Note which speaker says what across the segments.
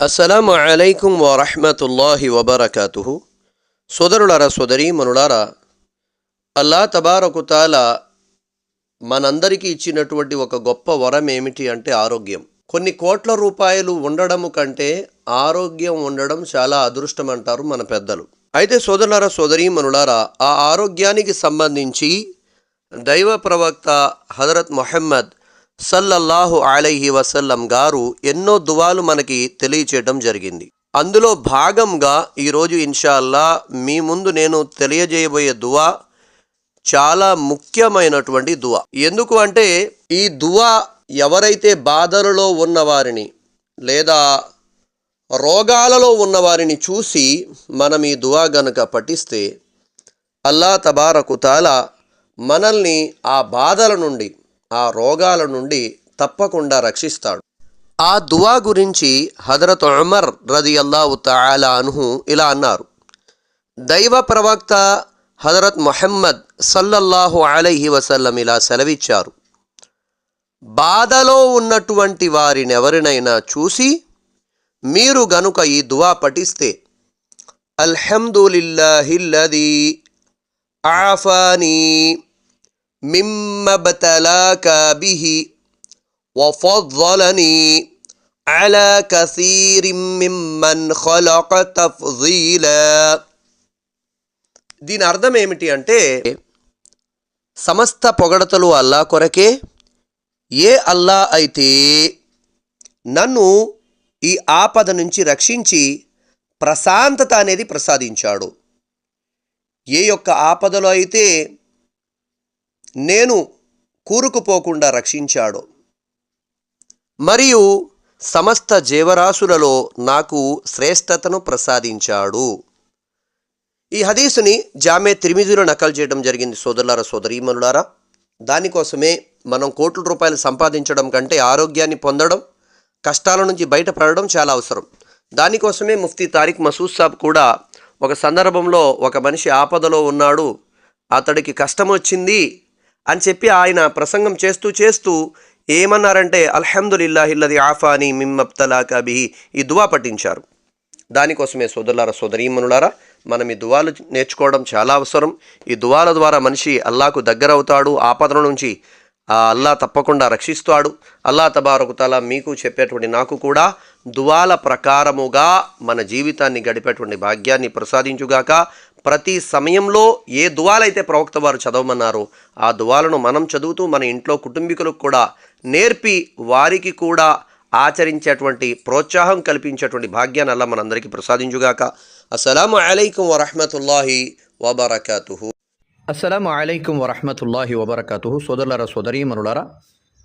Speaker 1: అస్సలం అలైకుం వరహమతుల్లాహి వబర్కతు సోదరులారా సోదరి మనులారా అల్లా తబారకుతాల మనందరికీ ఇచ్చినటువంటి ఒక గొప్ప వరం ఏమిటి అంటే ఆరోగ్యం. కొన్ని కోట్ల రూపాయలు ఉండడము కంటే ఆరోగ్యం ఉండడం చాలా అదృష్టం అంటారు మన పెద్దలు. అయితే సోదరులారా సోదరి మనులారా ఆ ఆరోగ్యానికి సంబంధించి దైవ ప్రవక్త హజరత్ మొహమ్మద్ సల్లల్లాహు అలైహి వసల్లం గారు ఎన్నో దువాలు మనకి తెలియచేయడం జరిగింది. అందులో భాగంగా ఈరోజు ఇన్షాల్లా మీ ముందు నేను తెలియజేయబోయే దువా చాలా ముఖ్యమైనటువంటి దువా. ఎందుకు అంటే ఈ దువా ఎవరైతే బాధలలో ఉన్నవారిని లేదా రోగాలలో ఉన్నవారిని చూసి మనం ఈ దువా గనుక పఠిస్తే అల్లా తబారకుతాల మనల్ని ఆ బాధల నుండి ఆ రోగాల నుండి తప్పకుండా రక్షిస్తాడు. ఆ దువా గురించి హజరత్ ఉమర్ రది అల్లాహు తాలా అనుహు ఇలా అన్నారు. దైవ ప్రవక్త హజరత్ మొహమ్మద్ సల్లల్లాహు అలైహి వసల్లం ఇలా సెలవిచ్చారు. బాధలో ఉన్నటువంటి వారిని ఎవరినైనా చూసి మీరు గనుక ఈ దువా పఠిస్తే అల్హమ్దుల్లాహిల్లది ఆఫానీ మిమ్మ బతలాక బిహి وفضلني على كثير ممن خلق تفضيلا దీని అర్థం ఏమిటి అంటే సమస్త పొగడతలు అల్లా కొరకే ఏ అల్లా అయితే నన్ను ఈ ఆపద నుంచి రక్షించి ప్రశాంతత అనేది ప్రసాదించాడు ఏ యొక్క ఆపదలో అయితే నేను కూరుకుపోకుండా రక్షించాడు. మరియు సమస్త జీవరాశులలో నాకు శ్రేష్టతను ప్రసాదించాడు. ఈ హదీసుని జామే త్రిమిదిలో నకలు చేయడం జరిగింది సోదరులారా సోదరీమనులారా దానికోసమే మనం కోట్ల రూపాయలు సంపాదించడం కంటే ఆరోగ్యాన్ని పొందడం కష్టాల నుంచి బయటపడడం చాలా అవసరం. దానికోసమే ముఫ్తీ తారిక్ మసూద్ సాబ్ కూడా ఒక సందర్భంలో ఒక మనిషి ఆపదలో ఉన్నాడు. అతడికి కష్టం వచ్చింది అని చెప్పి ఆయన ప్రసంగం చేస్తూ చేస్తూ ఏమన్నారంటే అల్హమ్దులిల్లాహిల్లది ఆఫాని మిమ్మబ్తలా కబిహి ఈ దువా పఠించారు. దానికోసమే సోదరులారా సోదరీమనులారా మనం ఈ దువాలు నేర్చుకోవడం చాలా అవసరం. ఈ దువాల ద్వారా మనిషి అల్లాకు దగ్గరవుతాడు ఆపదల నుంచి ఆ అల్లా తప్పకుండా రక్షిస్తాడు. అల్లా తబారకుతాలా మీకు చెప్పేటువంటి నాకు కూడా దువాల ప్రకారముగా మన జీవితాన్ని గడిపేటువంటి భాగ్యాన్ని ప్రసాదించుగాక ప్రతి సమయంలో ఏ దువాలైతే ప్రవక్త వారు చదవమన్నారో ఆ దువాలను మనం చదువుతూ మన ఇంట్లో కుటుంబీకులకు కూడా నేర్పి వారికి కూడా ఆచరించేటువంటి ప్రోత్సాహం కల్పించేటువంటి భాగ్యాన్ని అలా మనందరికీ ప్రసాదించుగాక. అస్సలాము అలైకుం వరహమతుల్లాహి వబర్కతుహు.
Speaker 2: అస్సలం అలైకం వరహమతుల్లాహి వబర్కతు సోదరులారా సోదరీమనులారా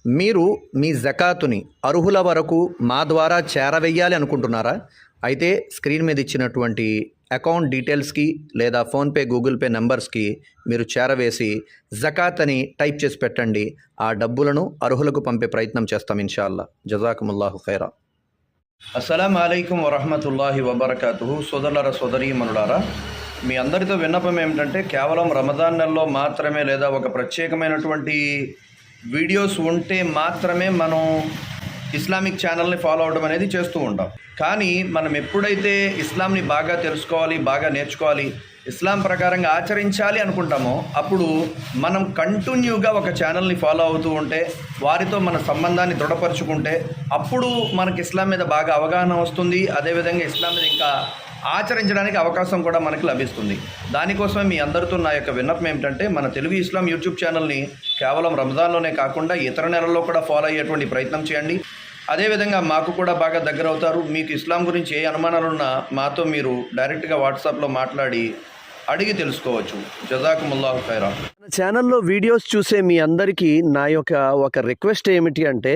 Speaker 2: మీరు మీ జకాతుని అర్హుల వరకు మా ద్వారా చేరవేయాలి అనుకుంటున్నారా? అయితే స్క్రీన్ మీద ఇచ్చినటువంటి అకౌంట్ డీటెయిల్స్కి లేదా ఫోన్పే గూగుల్ పే నెంబర్స్కి మీరు చేరవేసి జకాత్ అని టైప్ చేసి పెట్టండి. ఆ డబ్బులను అర్హులకు పంపే ప్రయత్నం చేస్తాం ఇన్షాల్లా జజాకుముల్లాహు ఖైరా. అస్సలం అయికం వరహమతుల్లాహి వబర్కతు సోదరీ సోదరీమనులారా మీ అందరితో విన్నపం ఏమిటంటే కేవలం రమదాన్ నెలలో మాత్రమే లేదా ఒక ప్రత్యేకమైనటువంటి వీడియోస్ ఉంటే మాత్రమే మనం ఇస్లామిక్ ఛానల్ని ఫాలో అవడం అనేది చేస్తూ ఉంటాం. కానీ మనం ఎప్పుడైతే ఇస్లాంని బాగా తెలుసుకోవాలి బాగా నేర్చుకోవాలి ఇస్లాం ప్రకారంగా ఆచరించాలి అనుకుంటామో అప్పుడు మనం కంటిన్యూగా ఒక ఛానల్ని ఫాలో అవుతూ ఉంటే వారితో మన సంబంధాన్ని దృఢపరుచుకుంటే అప్పుడు మనకి ఇస్లాం మీద బాగా అవగాహన వస్తుంది. అదేవిధంగా ఇస్లాం మీద ఇంకా ఆచరించడానికి అవకాశం కూడా మనకి లభిస్తుంది. దానికోసమే మీ అందరితో నా యొక్క విన్నపం ఏమిటంటే మన తెలుగు ఇస్లాం యూట్యూబ్ ఛానల్ని కేవలం రంజాన్లోనే కాకుండా ఇతర నెలల్లో కూడా ఫాలో అయ్యేటువంటి ప్రయత్నం చేయండి. అదేవిధంగా మాకు కూడా బాగా దగ్గర అవుతారు. మీకు ఇస్లాం గురించి ఏ అనుమానాలున్నా మాతో మీరు డైరెక్ట్గా వాట్సాప్లో మాట్లాడి అడిగి తెలుసుకోవచ్చు. జజాకుముల్లాహు ఖైరా
Speaker 1: ఛానల్లో వీడియోస్ చూసే మీ అందరికీ నా యొక్క ఒక రిక్వెస్ట్ ఏమిటి అంటే